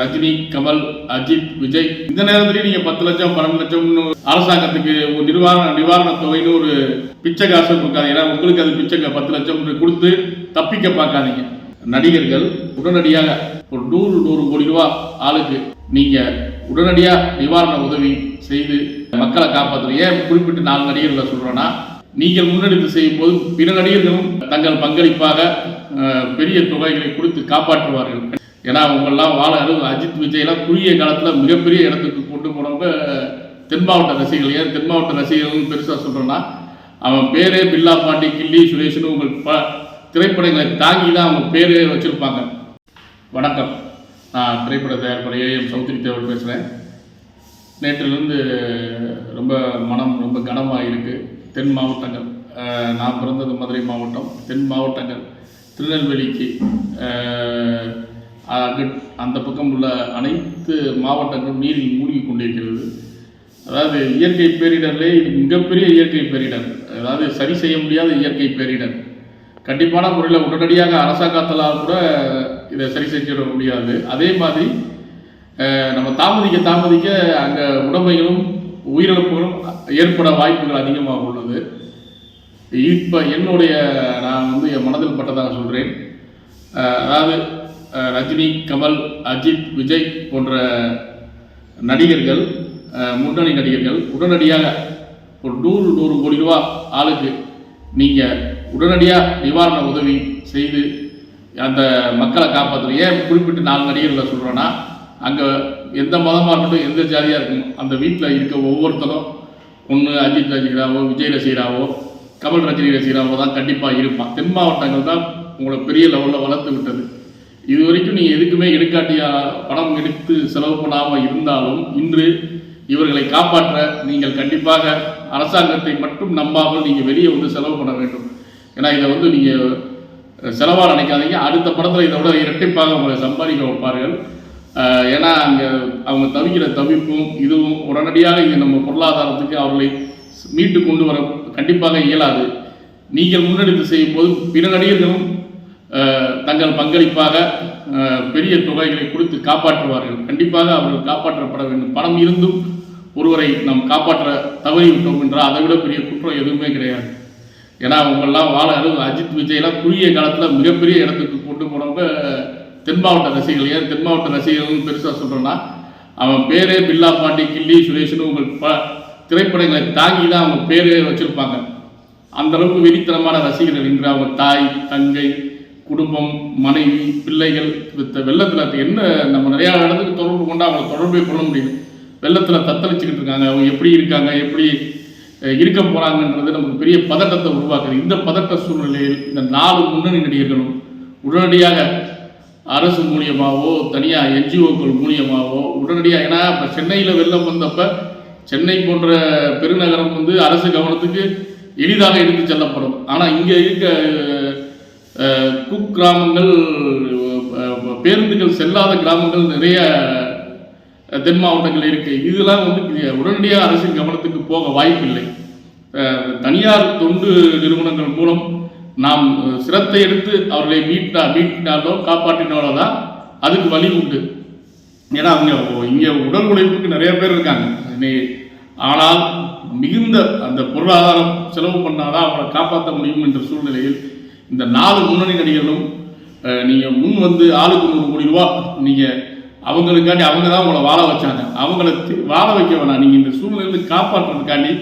ரஜினி கமல் அஜித் விஜய். இந்த நேரத்திலேயே நீங்க பத்து லட்சம் பன்னெண்டு லட்சம்னு அரசாங்கத்துக்கு ஒரு நிவாரண நிவாரண தொகைன்னு ஒரு பிச்சை காசு கொடுக்காது ஏன்னா உங்களுக்கு அது பிச்சை பத்து லட்சம் கொடுத்து தப்பிக்க பார்க்காதீங்க. நடிகர்கள் உடனடியாக ஒரு நூறு நூறு கோடி ரூபா ஆளுக்கு நீங்க உடனடியாக நிவாரண உதவி செய்து மக்களை காப்பாற்றணும் ஏன் குறிப்பிட்டு நாலு நடிகர்களை சொல்றேன்னா நீங்கள் முன்னெடுத்து செய்யும் போது பிற நடிகர்களும் தங்கள் பங்களிப்பாக பெரிய தொகைகளை கொடுத்து காப்பாற்றுவார்கள். ஏன்னா அவங்கெல்லாம் வாழ அளவு அஜித் விஜய்லாம் குறுகிய காலத்தில் மிகப்பெரிய இடத்துக்கு கொண்டு போனவங்க தென் மாவட்ட ரசிகர்கள். ஏன் தென் மாவட்ட ரசிகர்கள்னு பெருசாக சொல்கிறேன்னா அவன் பேரே பில்லா பாண்டி கில்லி சுரேஷ்னு உங்கள் ப திரைப்படங்களை தாங்கி தான் அவங்க பேரே வச்சுருப்பாங்க. வணக்கம். நான் திரைப்பட தயாரிப்பாளர் ஏஎம் சௌத்ரி தேவர் பேசுகிறேன் நேற்றிலிருந்து ரொம்ப மனம் ரொம்ப கனமாக இருக்குது தென் மாவட்டங்கள் நான் பிறந்தது மதுரை மாவட்டம். தென் மாவட்டங்கள் திருநெல்வேலிக்கு அந்த பக்கம் உள்ள அனைத்து மாவட்டங்களும் நீரில் மூழ்கி கொண்டிருக்கிறது. அதாவது இயற்கை பேரிடர்லே இது மிகப்பெரிய இயற்கை பேரிடர். அதாவது சரி செய்ய முடியாத இயற்கை பேரிடர். கண்டிப்பான முறையில் உடனடியாக அரசாங்கத்தலால் கூட இதை சரி செஞ்சிட முடியாது. அதே மாதிரி நம்ம தாமதிக்க தாமதிக்க அங்கே உடமைகளும் உயிரிழப்புகளும் ஏற்பட வாய்ப்புகள் அதிகமாக உள்ளது. இப்போ என்னுடைய நான் வந்து என் மனதில் பட்டதாக சொல்கிறேன் அதாவது ரஜினி கமல் அஜித் விஜய் போன்ற நடிகர்கள் முன்னணி நடிகர்கள் உடனடியாக ஒரு நூறு நூறு கோடி ரூபா ஆளுக்கு நீங்கள் உடனடியாக நிவாரண உதவி செய்து அந்த மக்களை காப்பாற்றணும் ஏன் குறிப்பிட்டு நாலு நடிகர்களை சொல்கிறேன்னா அங்கே எந்த மதமாக இருக்கட்டும் எந்த ஜாதியாக இருக்கும் அந்த வீட்டில் இருக்க ஒவ்வொருத்தரும் ஒன்று அஜித் ரசிகராவோ விஜய் ரசிகராவோ கமல் ரஜினி ரசிகராவோ தான் கண்டிப்பாக இருப்பான். தென் மாவட்டங்கள் தான் உங்களை பெரிய லெவலில் வளர்த்து விட்டது. இது வரைக்கும் நீங்கள் எதுக்குமே எடுக்காட்டியா பணம் எடுத்து செலவு பண்ணாமல் இருந்தாலும் இன்று இவர்களை காப்பாற்ற நீங்கள் கண்டிப்பாக அரசாங்கத்தை மட்டும் நம்பாமல் நீங்கள் வெளியே வந்து செலவு பண்ண வேண்டும். ஏன்னா இதை வந்து நீங்கள் செலவாக நினைக்காதீங்க அடுத்த படத்தில் இதை விட இரட்டிப்பாக உங்களை சம்பாதிக்க வைப்பார்கள். ஏன்னா அங்கே அவங்க தவிக்கிற தவிப்பும் இதுவும் உடனடியாக இது நம்ம பொருளாதாரத்துக்கு அவர்களை மீட்டு கொண்டு வர கண்டிப்பாக இயலாது. நீங்கள் முன்னெடுத்து செய்யும் போது பிற நடிகர்களும் தங்கள் பங்களிப்பாக பெரிய தொகைகளை கொடுத்து காப்பாற்றுவார்கள். கண்டிப்பாக அவர்கள் காப்பாற்றப்பட வேண்டும். பணம் இருந்தும் ஒருவரை நாம் காப்பாற்ற தவறிவிட்டோம் என்றால் அதை விட பெரிய குற்றம் எதுவுமே கிடையாது. ஏன்னா அவங்கெல்லாம் வாழ அளவு அஜித் விஜய்லாம் குறுகிய காலத்தில் மிகப்பெரிய இடத்துக்கு கொண்டு போனவங்க தென் மாவட்ட ரசிகர்கள். ஏன் தென் மாவட்ட ரசிகர்கள்னு பெருசாக சொல்கிறேன்னா அவன் பேரே பில்லா பாண்டி கில்லி சுரேஷ்னு உங்கள் ப திரைப்படங்களை தாங்கி தான் அவங்க பேரே வச்சுருப்பாங்க. அந்தளவுக்கு வெறித்தனமான ரசிகர்கள் இன்று அவங்க தாய் தங்கை குடும்பம் மனைவி பிள்ளைகள் வித்த வெள்ளத்தில் என்ன நம்ம நிறையா இடத்துக்கு தொடர்பு கொண்டு அவங்களை தொடர்பே கொள்ள முடியும் வெள்ளத்தில் தத்தளிச்சுக்கிட்டு இருக்காங்க. அவங்க எப்படி இருக்காங்க எப்படி இருக்க போகிறாங்கன்றது நமக்கு பெரிய பதட்டத்தை உருவாக்குது. இந்த பதட்ட சூழ்நிலையில் இந்த நாலு முன்னணி நடிகர்களும் உடனடியாக அரசு மூலியமாகவோ தனியாக என்ஜிஓக்கள் மூலியமாகவோ உடனடியாக ஏன்னா இப்போ சென்னையில் வெள்ளம் வந்தப்போ சென்னை போன்ற பெருநகரம் வந்து அரசு கவனத்துக்கு எளிதாக எடுத்து செல்லப்படும். ஆனால் இங்கே இருக்க குக்கிராமங்கள் பேருந்துகள் செல்லாத கிராமங்கள் நிறைய தென் மாவட்டங்கள் இருக்குது இதெல்லாம் வந்து உடனடியாக அரசின் கவனத்துக்கு போக வாய்ப்பில்லை. தனியார் தொண்டு நிறுவனங்கள் மூலம் நாம் சிரத்தை எடுத்து அவர்களை மீட்டா மீட்டினாலோ காப்பாற்றினாலோ தான் அதுக்கு வழி உண்டு. ஏன்னா அவங்க இங்கே உடல் உழைப்புக்கு நிறைய பேர் இருக்காங்க. ஆனால் மிகுந்த அந்த பொருளாதாரம் செலவு பண்ணாதான் அவங்களை காப்பாற்ற முடியும் என்ற சூழ்நிலையில் இந்த நாலு முன்னணி நடிகர்களும் நீங்கள் முன் வந்து ஆளுக்கு நூறு கோடி ரூபா நீங்கள் அவங்களுக்காண்டி அவங்க தான் உங்களை வாழ வச்சாங்க. அவங்கள வாழ வைக்க வேணாம். நீங்கள் இந்த சூழ்நிலையிலிருந்து காப்பாற்றுறதுக்காண்டி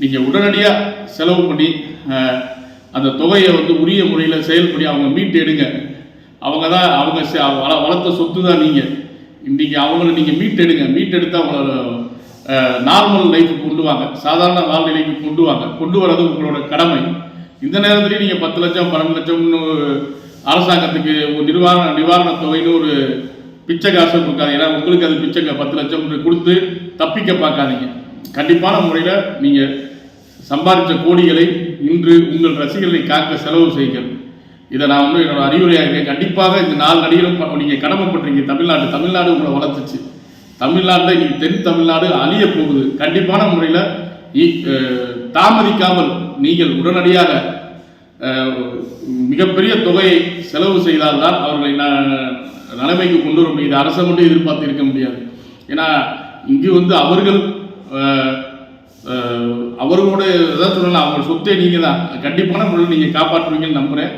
நீங்கள் உடனடியாக செலவு பண்ணி அந்த தொகையை வந்து உரிய முறையில் செயல்படி அவங்க மீட்டு எடுங்க. அவங்க தான் அவங்க செ- வள வளர்த்த சொத்து தான் நீங்கள் இன்றைக்கி அவங்கள நீங்கள் மீட்டெடுங்க மீட்டெடுத்து அவங்கள நார்மல் லைஃபுக்கு கொண்டு வாங்க. சாதாரண வாழ்நிலைக்கு கொண்டு வாங்க. கொண்டு வர்றது உங்களோட கடமை. இந்த நேரத்துலேயும் நீங்கள் பத்து லட்சம் பன்னெண்டு லட்சம்னு அரசாங்கத்துக்கு நிர்வாண நிவாரண தொகைன்னு ஒரு பிச்சை காசு கொடுக்காது ஏன்னா உங்களுக்கு அது பிச்சை பத்து லட்சம் கொடுத்து தப்பிக்க பார்க்காதீங்க. கண்டிப்பான முறையில் நீங்கள் சம்பாதித்த கோடிகளை இன்று உங்கள் ரசிகர்களை காக்க செலவு செய்கிறது இதை நான் வந்து என்னோட அறிவுரையாக இருக்கேன். கண்டிப்பாக இந்த நாலு நடிகரும் நீங்கள் கடமைப்பட்டிருக்கீங்க. தமிழ்நாடு தமிழ்நாடு உங்களை வளர்த்துச்சு. தமிழ்நாட்டில் இன்னைக்கு தென் தமிழ்நாடு அழிய போகுது. கண்டிப்பான முறையில் தாமதிக்காமல் நீங்கள் உடனடியாக மிகப்பெரிய தொகையை செலவு செய்தால்தான் அவர்களை நான் நிலைமைக்கு கொண்டு வர முடியுது அரசை மட்டும் எதிர்பார்த்து இருக்க முடியாது. ஏன்னா இங்கு வந்து அவர்கள் அவர்களோட எதாவது சொல்லலாம் அவங்க சொத்தே நீங்கள் தான் கண்டிப்பான முறையில் நீங்கள் காப்பாற்றுவீங்கன்னு நம்புகிறேன்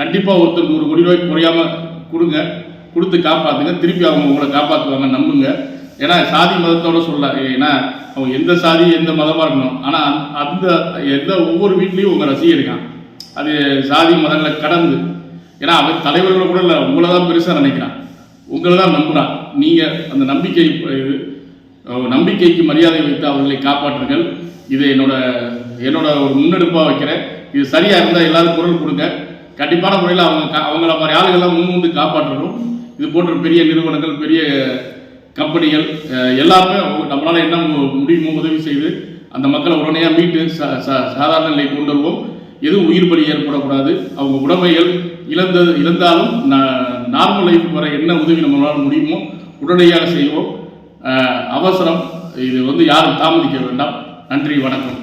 கண்டிப்பாக ஒருத்தர் நூறு கோடி ரூபாய்க்கு குறையாமல் கொடுங்க. கொடுத்து காப்பாற்றுங்க திருப்பி அவங்க உங்களை காப்பாற்றுவாங்க நம்புங்க. ஏன்னா சாதி மதத்தோட சொல்ல ஏன்னா அவங்க எந்த சாதி எந்த மதமாக இருக்கணும். ஆனால் அந்த எந்த ஒவ்வொரு வீட்லேயும் உங்கள் ரசிகர் இருக்கான். அது சாதி மதங்களை கடந்து. ஏன்னா அவன் தலைவர்களை கூட இல்லை உங்களை தான் பெருசாக நினைக்கிறான். உங்களை தான் நம்புகிறான் நீங்கள் அந்த நம்பிக்கை நம்பிக்கைக்கு மரியாதை வைத்து அவர்களை காப்பாற்றுங்கள். இது என்னோட என்னோட ஒரு முன்னெடுப்பாக வைக்கிறேன். இது சரியாக இருந்தால் எல்லாரும் குரல் கொடுங்க. கண்டிப்பான முறையில் அவங்க கா- அவங்கள மாதிரி ஆளுகள்லாம் முன் வந்து காப்பாற்றணும். இது போன்ற பெரிய நிறுவனங்கள் பெரிய கம்பெனிகள் எல்லாருமே நம்மளால் என்ன முடியுமோ உதவி செய்து அந்த மக்களை உடனே மீட்டு சா- சா- சாதாரண நிலை கொண்டு வருவோம். எதுவும் உயிர் பலி ஏற்படக்கூடாது? அவங்க உடமைகள் இழந்த இழந்தாலும் நார்மல் லைஃப் வர என்ன உதவி நம்மளால முடியுமோ உடனடியாக செய்வோம். அவசரம். இது வந்து யாரும் தாமதிக்க வேண்டாம். நன்றி வணக்கம்.